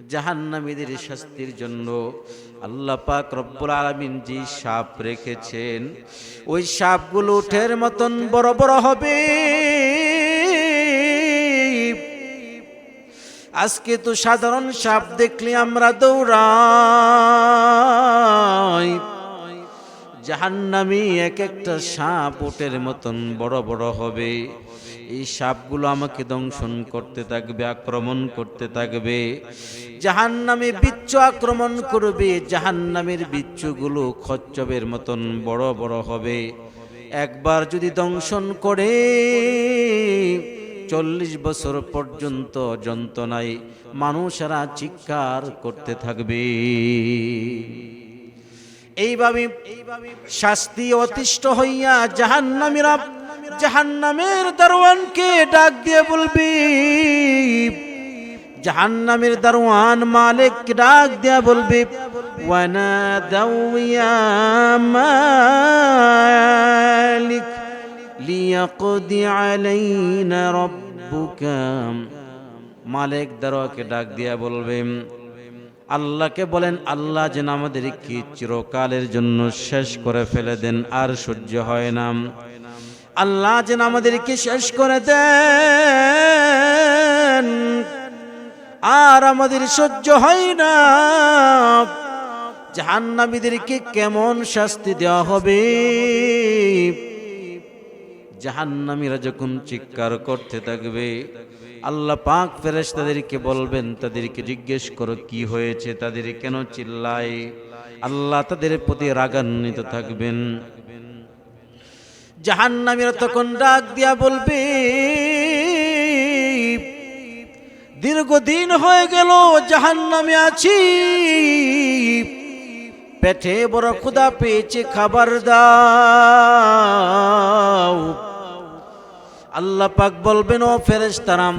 জাহান্নামীদের শাস্তির জন্য আল্লাহ পাক রব্বুল আলামিন যে সাপ রেখেছেন, ওই সাপগুলো উঠের মতন বড় বড় হবে। আজকে তো সাধারণ সাপ দেখলে আমরা দৌড়াই। জাহান্নামি এক একটা সাপ ওটের মতন বড় বড় হবে। এই সাপগুলো আমাকে দংশন করতে থাকবে, আক্রমণ করতে থাকবে। জাহান্নামে বিচ্ছু আক্রমণ করবে, জাহান্নামের বিচ্ছুগুলো খচ্চবের মতন বড় বড় হবে। একবার যদি দংশন করে, চল্লিশ বছর পর্যন্ত যন্ত্রণায় মানুষেরা চিৎকার করতে থাকবে। এইভাবে শাস্তি অতিষ্ঠ হইয়া জাহান্নামীরা জাহান্নামের দারোয়ানকে ডাক দিয়ে বলবি। জাহান্নামের দারোয়ান মালিক ডাক দিয়া বলবি ওয়ানা মালিক, লিয়াকদি আলাইনা রব্বুকা। মালিক দারোয়াকে ডাক দিয়া বলবেন আল্লাহকে বলেন, আল্লাহ যেন আমাদেরকে চিরকালের জন্য শেষ করে ফেলে দেন, আর সহ্য হয় না। আল্লাহ যেন আমাদেরকে শেষ করে দেন। আর আমাদের সহ্য হয় না। জাহান্নামীদেরকে কেমন শাস্তি দেওয়া হবে? জাহান্নামীরা যখন চিৎকার করতে থাকবে, আল্লাহ পাক ফেরেশ তাদেরকে বলবেন, তাদেরকে জিজ্ঞেস করো, কি হয়েছে? তাদের কেন চিল্লায়? আল্লাহ তাদের প্রতি রাগান্বিত থাকবেন। জাহান্নামীরা তখন ডাক দিয়া বলবে, দীর্ঘদিন হয়ে গেল, জাহান্নামে আছি। পেটে বড় ক্ষুদা পেয়েছে, খাবার দাও। আল্লাহ পাক বলবেন, ও ফেরেশতারাম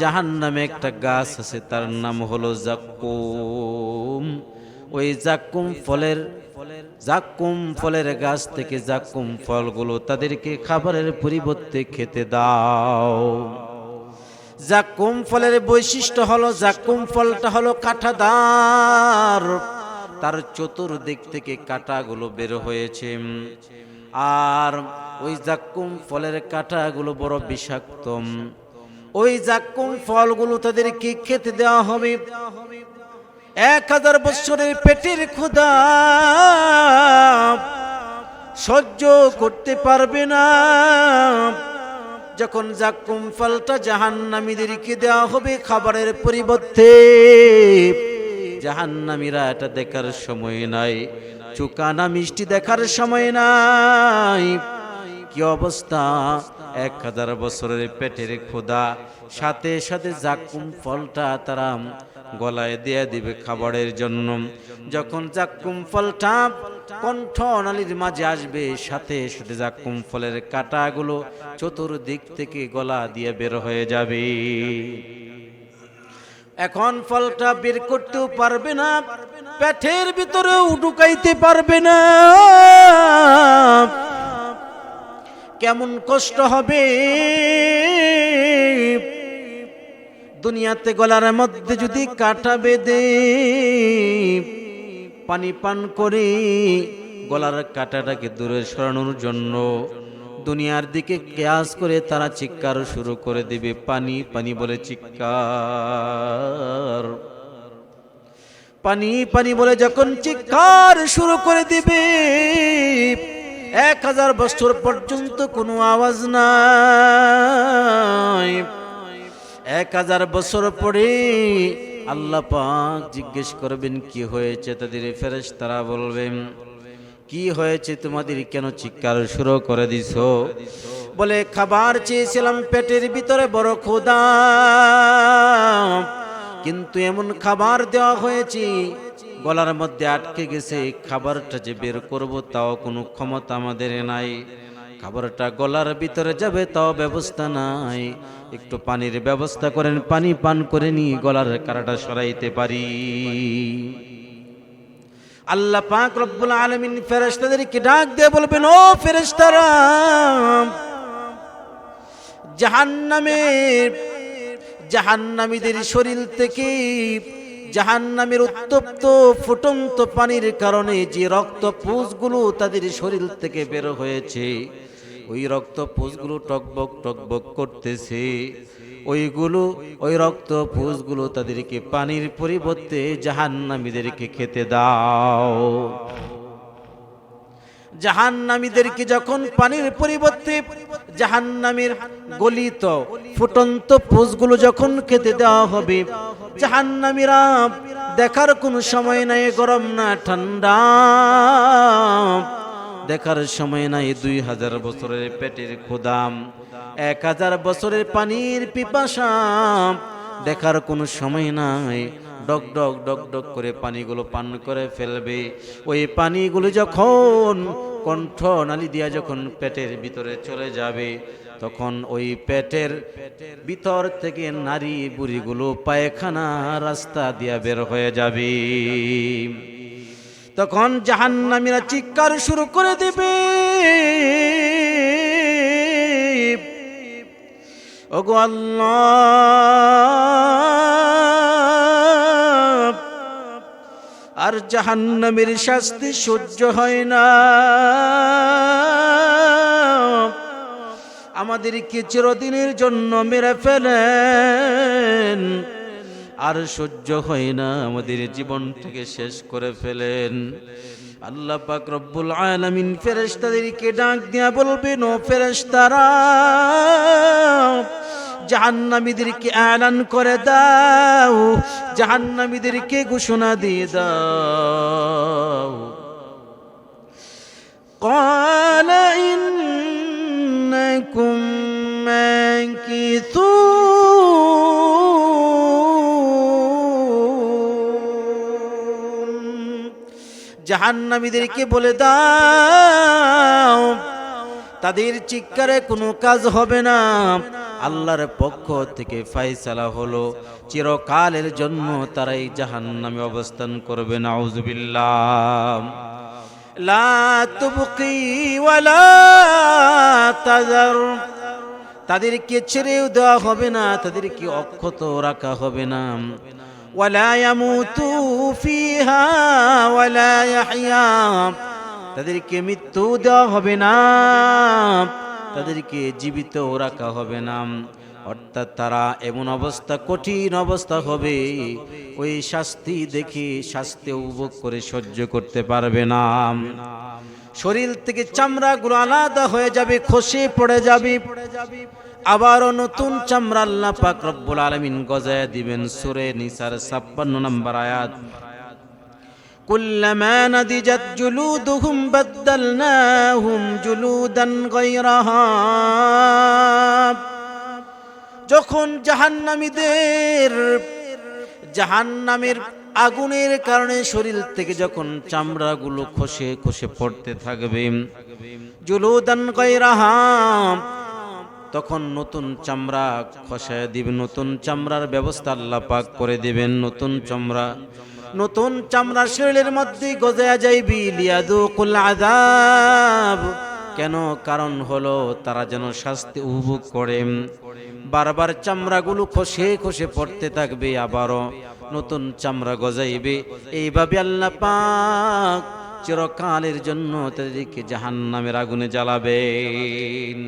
জাহান নামে একটা গাছ আছে, তার নাম হলো জাক্কুম। ওই জাক্কুম ফলের জাক্কুম ফলের গাছ থেকে জাক্কুম ফলগুলো তাদেরকে খাবারের পরিবর্তে খেতে দাও। জাক্কুম ফলের বৈশিষ্ট্য হলো, জাক্কুম ফলটা হলো কাঁটাদার তার চতুর্দিক থেকে কাঁটাগুলো বের হয়েছে। আর ওই জাক্কুম ফলের কাঁটাগুলো বড় বিষাক্ত। ওই জাক্কুম ফলগুলো তাদেরকে খেতে দেওয়া হবে। এক হাজার বছরের পেটের ক্ষুদা সহ্য করতে পারবে না। যখন জাক্কুম ফলটা জাহান্নামীদেরকে দেওয়া হবে খাবারের পরিবর্তে, জাহান্নামীরা এটা দেখার সময় নাই, চুকানা মিষ্টি দেখার সময় নাই। কি অবস্থা? এক হাজার বছরের পেটের ক্ষুদা সাথে সাথে জাকুম ফলটা তারা গলায় দিয়ে দিবে খাবারের জন্য। যখন জাকুম ফলটা কণ্ঠ নালীর মাঝে আসবে, সাথে সাথে জাকুম ফলের কাঁটাগুলো চতুর্দিক থেকে গলা দিয়ে বের হয়ে যাবে। এখন ফলটা বের করতেও পারবে না, পেটের ভিতরেও ঢুকাইতে পারবে না। কেমন কষ্ট হবে? দুনিয়াতে গলার মধ্যে যদি কাটা বেঁধে পানি পান করে গলার কাটাটাকে দূরে সরানোর জন্য দুনিয়ার দিকে কেয়াস করে তারা চিৎকার শুরু করে দিবে, পানি পানি বলে চিৎকার। পানি পানি বলে যখন চিৎকার শুরু করে দিবে, এক হাজার বছর পর্যন্ত কোনো আওয়াজ নাই। এক হাজার বছর পরে আল্লাহ পাক জিজ্ঞেস করবেন, কি হয়েছে তাদের ফেরেশ তারা বলবেন, কি হয়েছে তোমাদের কেন চিৎকার শুরু করে দিছ? বলে, খাবার চেয়েছিলাম পেটের ভিতরে বড় ক্ষুদা কিন্তু এমন খাবার দেওয়া হয়েছে, গলার মধ্যে আটকে গেছে, খাবারটা যে বের করব তাও কোনো ক্ষমতা আমাদের নাই। খাবারটা গলার ভিতরে যাবে, তাও ব্যবস্থা নাই। একটু পানির ব্যবস্থা করেন, পানি পান করে নি গলার কারাটা সরাইতে পারি। আল্লাহ পাক রব্বুল আলমিন ফেরেস্তাদেরকে ডাক দিয়ে বলবেন, ও ফেরেস্তারা জাহান্নামের, জাহান্নামীদের শরীর থেকে জাহান্নামের উত্তপ্ত, ফুটন্ত পানির কারণে যে রক্ত পুষগুলো তাদের শরীর থেকে বের হয়েছে, ওই রক্ত পুষগুলো টকবক টকবক করতেছে। ওইগুলো, ওই রক্ত পুষগুলো তাদেরকে পানির পরিবর্তে জাহান্নামীদেরকে খেতে দাও। জাহান্নামীদেরকে যখন পানির পরিবর্তে জাহান্নামের গলিত, ফুটন্ত পোষগুলো যখন খেতে দেওয়া হবে জাহান্নামীরা দেখার কোনো সময় নাই গরম না ঠান্ডা। দেখার সময় নাই দুই হাজার বছরের পেটের ক্ষুদাম, এক হাজার বছরের পানির পিপাসা। দেখার কোনো সময় নাই, ডক ডক ডক ডক করে পানিগুলো পান করে ফেলবে। ওই পানিগুলো যখন কণ্ঠ নালি দিয়া যখন পেটের ভিতরে চলে যাবে, তখন ওই পেটের ভিতর থেকে নারী বুড়িগুলো পায়খানা রাস্তা দিয়া বের হয়ে যাবে। তখন জাহান্নামীরা চিৎকার শুরু করে দেবে। ওগো আল্লাহ! আর জাহান্নামের শাস্তি সহ্য হয় না। আমাদেরকে চিরদিনের জন্য মেরে ফেলেন। আর সহ্য হয় না, আমাদের জীবন থেকে শেষ করে ফেলেন। আল্লাহ পাক রব্বুল আলামিন ফেরেশতাদেরকে ডাক দিয়া বলবেন, ও ফেরেশতারা জাহান্নামীদেরকে এলান করে দাও জাহান্নামীদেরকে ঘোষণা দিয়ে দাও قال إنكم ماكثون জাহান্নামীদেরকে বলে দাও তাদের চিৎকারে কোনো কাজ হবে না আল্লাহর পক্ষ থেকে ফাইসালা হলো, চিরকালের জন্য তারা এই জাহান্নামে অবস্থান করবে, নাউজুবিল্লাহ। লা তাদেরকে ছেড়েও দেওয়া হবে না, তাদেরকে অক্ষত রাখা হবে না। তাদেরকে মৃত্যু দেওয়া হবে না। তাদেরকে জীবিত রাখা হবে না। অর্থাৎ তারা এমন অবস্থা, কঠিন অবস্থা হবে, ওই শাস্তি দেখে শাস্তি উপভোগ করে সহ্য করতে পারবে না। শরীর থেকে চামড়াগুলো আলাদা হয়ে যাবে, খসে পড়ে যাবে। আবারও নতুন চামড়া আল্লাহ পাক রব্বুল আলামিন গজায় দিবেন। সূরা নিসার 56 নম্বর আয়াত। كلما نضجت جلودهم بدلناهم جلودا غيرها যখন জাহান্নামীদের জাহান্নামের আগুনের কারণে শরীর থেকে যখন চামড়াগুলো খসে খসে পড়তে থাকবে জুলুদান গায়রাহা তখন নতুন চামড়া খসায় দিবেন নতুন চামড়ার ব্যবস্থা আল্লাহ পাক করে দিবেন নতুন চামড়া নতুন চামড়া শরীরের মধ্যে গজায়া যাইবি লিয়াদুকুল আযাব। কেন? কারণ হলো তারা যেন শাস্তি উপভোগ করে। বারবার চামড়াগুলো খসে খসে পড়তে থাকবে আবারও। নতুন চামড়া গজাইবে। এইভাবে আল্লাহ পাক চিরকালের জন্য তাদেরকে জাহান্নামের আগুনে জ্বালাবেন।